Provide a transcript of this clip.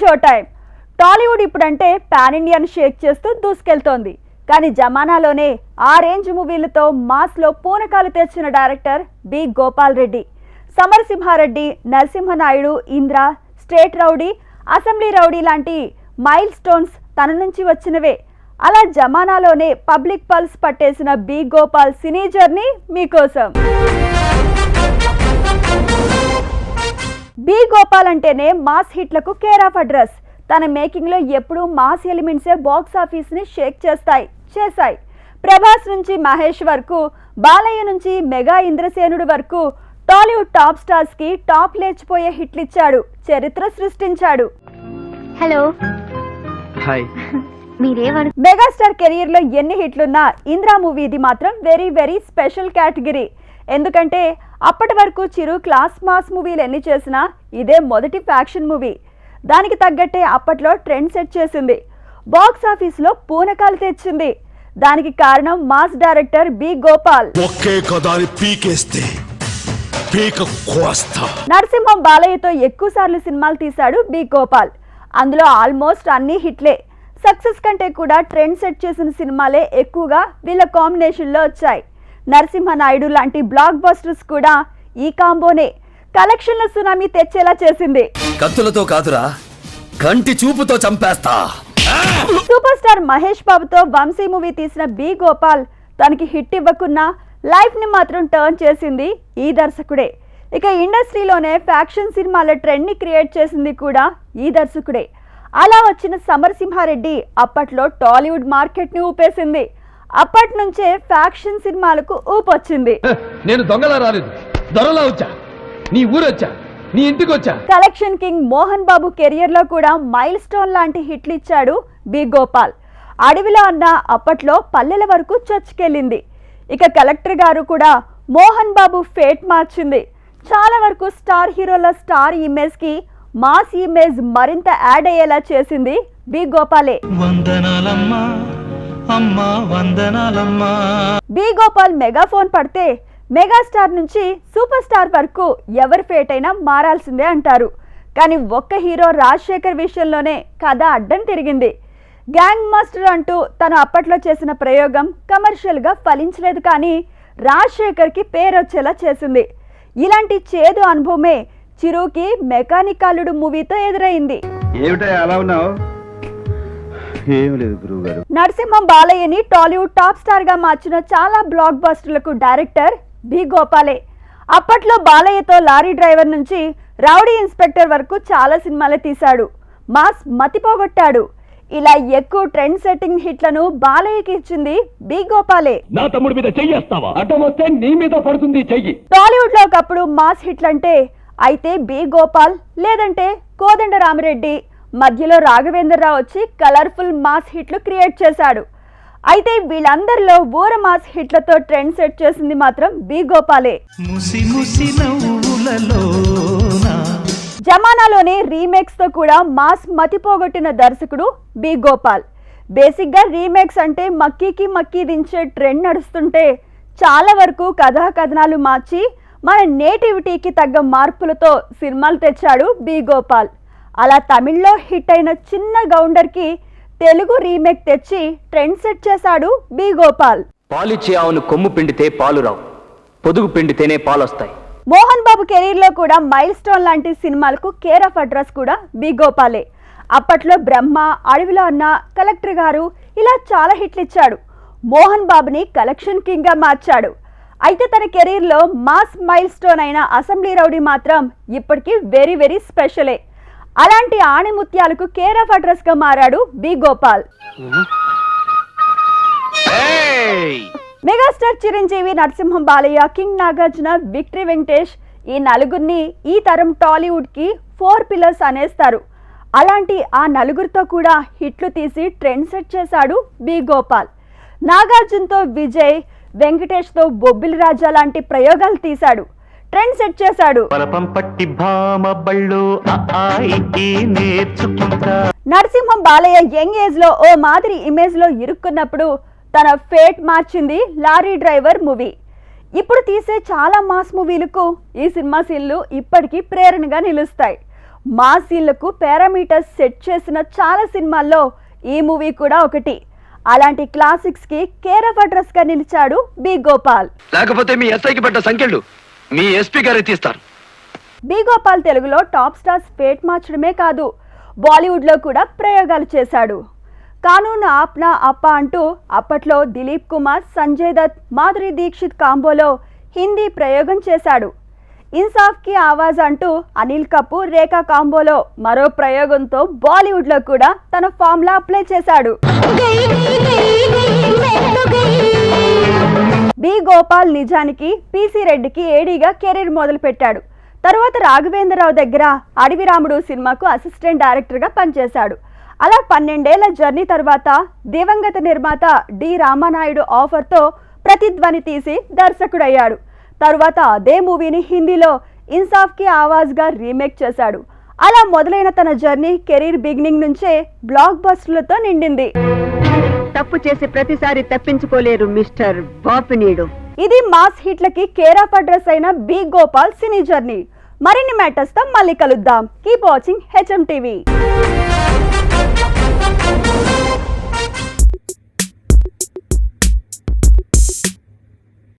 Show time. Tollywood ఇప్పుడంటే pan ఇండియాను షేక్ చేస్తూ దూసుకెళ్తోంది. కానీ జమానాలోనే ఆ రేంజ్ మూవీలతో మాస్లో పూనకాలు తెచ్చిన director B Gopal Reddy Samarasimha Reddy Narasimha Naidu Indra state rowdy assembly rowdy లాంటి మైల్ స్టోన్స్ తన నుంచి వచ్చినవే. అలా జమానాలోనే పబ్లిక్ పల్స్ పట్టేసిన బి గోపాల్ సినీ జర్నీ మీకోసం. బి గోపాల్ అంటేనే మాస్ హిట్లకు కేర్ ఆఫ్ అడ్రస్. తన మేకింగ్లో ఎప్పుడూ మాస్ ఎలిమెంట్సే బాక్స్ ఆఫీస్ని షేక్ చేస్తాయి చేశాయి. ప్రభాస్ నుంచి మహేష్ వరకు బాలయ్య నుంచి మెగా ఇంద్రసేనుడు వరకు టాలీవుడ్ టాప్ స్టార్స్కి టాప్ లేచిపోయే హిట్లు ఇచ్చాడు చరిత్ర సృష్టించాడు. హలో. హాయ్. మెగాస్టార్ కెరీర్లో ఎన్ని హిట్లున్నా ఇంద్రా మూవీ ఇది మాత్రం వెరీ వెరీ స్పెషల్ కేటగిరీ. ఎందుకంటే అప్పటి వరకు చిరు క్లాస్ మాస్ మూవీలు ఎన్ని చేసినా ఇదే మొదటి ఫ్యాక్షన్ మూవీ. దానికి తగ్గట్టే అప్పట్లో ట్రెండ్ సెట్ చేసింది. బాక్స్ ఆఫీస్లో పూనకాలు తెచ్చింది. దానికి కారణం మాస్ డైరెక్టర్ బి గోపాల్. ఒకే పీకేస్తే నరసింహం బాలయ్యతో ఎక్కువ సార్లు సినిమాలు తీశాడు బి గోపాల్. అందులో ఆల్మోస్ట్ అన్ని హిట్లే. సక్సెస్ కంటే కూడా ట్రెండ్ సెట్ చేసిన సినిమాలే ఎక్కువగా వీళ్ళ కాంబినేషన్లో వచ్చాయి. నరసింహ నాయుడు లాంటి బ్లాక్ బస్టర్స్ కూడా ఈ కాంబోనే కలెక్షన్ల సునామీ తెచ్చేలా చేసింది. కత్తులతో కాదురా కంటి చూపుతో చంపేస్తా. సూపర్ స్టార్ మహేష్ బాబుతో వంశీ మూవీ తీసిన బి గోపాల్ తనకి హిట్ ఇవ్వకున్నా లైఫ్ని మాత్రం టర్న్ చేసింది ఈ దర్శకుడే. ఇక ఇండస్ట్రీలోనే ఫ్యాక్షన్ సినిమాల ట్రెండ్ని క్రియేట్ చేసింది కూడా ఈ దర్శకుడే. అలా వచ్చిన సమరసింహారెడ్డి అప్పట్లో టాలీవుడ్ మార్కెట్ని ఊపేసింది. అప్పటి నుంచే ఫ్యాక్షన్ సినిమాలకు ఊపొచ్చింది. నేను దొంగలా రాలేదు. దొరలా వచ్చా. నీ ఊరొచ్చా. నీ ఇంటికి వచ్చా కలెక్షన్ కింగ్ మోహన్ బాబు కెరియర్లో కూడా మైల్ స్టోన్ లాంటి హిట్లు ఇచ్చాడు బి గోపాల్. అడవిలో అన్న అప్పట్లో పల్లెల వరకు చర్చకెళ్ళింది. ఇక కలెక్టర్ గారు కూడా మోహన్ బాబు ఫేట్ మార్చింది. చాలా వరకు స్టార్ హీరోల స్టార్ ఇమేజ్కి మాస్ ఇమేజ్ మరింత యాడ్ అయ్యేలా చేసింది బి గోపాలే. వందనాలమ్మా. అమ్మా వందనాలమ్మా. బి గోపాల్ మెగాఫోన్ పడితే మెగాస్టార్ నుంచి సూపర్ స్టార్ వరకు ఎవరి ఫేట్ అయినా మారాల్సిందే అంటారు. కానీ ఒక్క హీరో రాజశేఖర్ విషయంలోనే కథ అడ్డం తిరిగింది. గ్యాంగ్ మాస్టర్ అంటూ తను అప్పట్లో చేసిన ప్రయోగం కమర్షియల్గా ఫలించలేదు కానీ రాజశేఖర్కి పేరు వచ్చేలా చేసింది. ఇలాంటి చేదు అనుభవమే చిరుకి మెకానికాలుడు మూవీతో ఎదురైంది. ఏమిటా అలా ఉన్నావు? ఏం లేదు గురువు గారు నరసింహం బాలయ్యని టాలీవుడ్ టాప్ స్టార్గా మార్చిన చాలా బ్లాక్ బస్టర్లకు డైరెక్టర్ బి గోపాలే. అప్పట్లో బాలయ్యతో లారీ డ్రైవర్ నుంచి రౌడీ ఇన్స్పెక్టర్ వరకు చాలా సినిమాలు తీశాడు. మాస్ మతిపోగొట్టాడు. ఇలా ఎక్కువ ట్రెండ్ సెట్టింగ్ హిట్లను బాలయ్యకి ఇచ్చింది బి గోపాలే. నా తమ్ముడి మీద చెయ్యేస్తావా అడ్డం వస్తే నీ మీద పడుతుంది చెయ్యి. టాలీవుడ్లో ఒకప్పుడు మాస్ హిట్లంటే అయితే బి గోపాల్ లేదంటే కోదండ రామిరెడ్డి మధ్యలో రాఘవేంద్రరావు వచ్చి కలర్ఫుల్ మాస్ హిట్లు క్రియేట్ చేశాడు. అయితే వీళ్ళందరిలో ఊర మాస్ హిట్లతో ట్రెండ్ సెట్ చేసింది మాత్రం బి గోపాలే. జమానాలోనే రీమేక్స్తో కూడా మాస్ మతిపోగొట్టిన దర్శకుడు బి గోపాల్. బేసిక్గా రీమేక్స్ అంటే మక్కీకి మక్కీ దించే ట్రెండ్ నడుస్తుంటే చాలా వరకు కథా కథనాలు మార్చి మన నేటివిటీకి తగ్గ మార్పులతో సినిమాలు తెచ్చాడు బి గోపాల్. అలా తమిళ్ళో హిట్ అయిన చిన్న గౌండర్కి తెలుగు రీమేక్ తెచ్చి ట్రెండ్ సెట్ చేశాడు బి గోపాల్. పాలిచ్చే ఆవును కొమ్ము పిండితే పాలు రావు పొదుగు పిండితేనే పాలు వస్తాయి మోహన్ బాబు కెరీర్లో కూడా మైల్ స్టోన్ లాంటి సినిమాలకు కేర్ ఆఫ్ అడ్రస్ కూడా బి గోపాలే. అప్పట్లో బ్రహ్మ అడవిలో అన్న కలెక్టర్ గారు ఇలా చాలా హిట్లు ఇచ్చాడు. మోహన్ బాబుని కలెక్షన్ కింగ్గా మార్చాడు. అయితే తన కెరీర్లో మాస్ మైల్ స్టోన్ అయిన అసెంబ్లీ రౌడీ మాత్రం ఇప్పటికీ వెరీ వెరీ స్పెషలే. అలాంటి ఆణిముత్యాలకు కేర్ ఆఫ్ అడ్రస్గా మారాడు B Gopal. Megastar Chiranjeevi Narasimham Balayya king Nagarjuna victory Venkatesh ఈ నలుగురిని ఈ తరం టాలీవుడ్కి ఫోర్ పిల్లర్స్ అనేస్తారు. అలాంటి ఆ నలుగురితో కూడా హిట్లు తీసి ట్రెండ్ సెట్ చేశాడు బి గోపాల్. నాగార్జునతో విజయ్ వెంకటేష్తో బొబ్బిలి రాజా లాంటి ప్రయోగాలు తీశాడు. ట్రెండ్ సెట్ చేశాడు. నరసింహం బాలయ్య యంగ్ ఏజ్లో ఓ మాదిరి ఇమేజ్లో ఇరుక్కున్నప్పుడు తన ఫేట్ మార్చింది లారీ డ్రైవర్ మూవీ. ఇప్పుడు తీసే చాలా మాస్ మూవీలకు ఈ సినిమా సీన్లు ఇప్పటికీ ప్రేరణగా నిలుస్తాయి. మా సీన్లకు పారామీటర్స్ సెట్ చేసిన చాలా సినిమాల్లో ఈ మూవీ కూడా ఒకటి. అలాంటి క్లాసిక్స్కి కేర్ ఆఫ్ అడ్రస్గా నిలిచాడు బి గోపాల్. లేకపోతే మీ ఎస్ఐకి పడ్డ సంఖ్యలు మీ ఎస్పీ గారే తీస్తారు. బి గోపాల్ తెలుగులో టాప్ స్టార్స్ పేట్ మార్చడమే కాదు బాలీవుడ్లో కూడా ప్రయోగాలు చేశాడు. కానూన్ ఆప్నా అప్ప అంటూ అప్పట్లో దిలీప్ కుమార్ సంజయ్ దత్ మాధురి దీక్షిత్ కాంబోలో హిందీ ప్రయోగం చేశాడు. ఇన్సాఫ్కి ఆవాజ్ అంటూ అనిల్ కపూర్ రేఖా కాంబోలో మరో ప్రయోగంతో బాలీవుడ్లో కూడా తన ఫార్ములా అప్లై చేశాడు. గోపాల్ నిజానికి పిసి రెడ్డికి ఏడీగా కెరీర్ మొదలుపెట్టాడు. తరువాత రాఘవేంద్రరావు దగ్గర అడవిరాముడు సినిమాకు అసిస్టెంట్ డైరెక్టర్గా పనిచేశాడు. అలా పన్నెండేళ్ళ జర్నీ తర్వాత దివంగత నిర్మాత డి రామానాయుడు ఆఫర్తో ప్రతిధ్వని తీసి దర్శకుడయ్యాడు. తరువాత అదే మూవీని హిందీలో ఇన్సాఫ్కి ఆవాజ్గా రీమేక్ చేశాడు. అలా మొదలైన తన జర్నీ కెరీర్ బిగినింగ్ నుంచే బ్లాక్ బస్టర్లతో నిండింది. తప్పు చేసి ప్రతిసారి తప్పించుకోలేరు మిస్టర్ బాపినీడు. ఇది మాస్ హిట్లకి కేర్ ఆఫ్ అడ్రస్ అయిన బి గోపాల్ సినీ జర్నీ. మరిన్ని మ్యాటర్స్తో మళ్ళీ కలుద్దాం. Keep watching HM TV.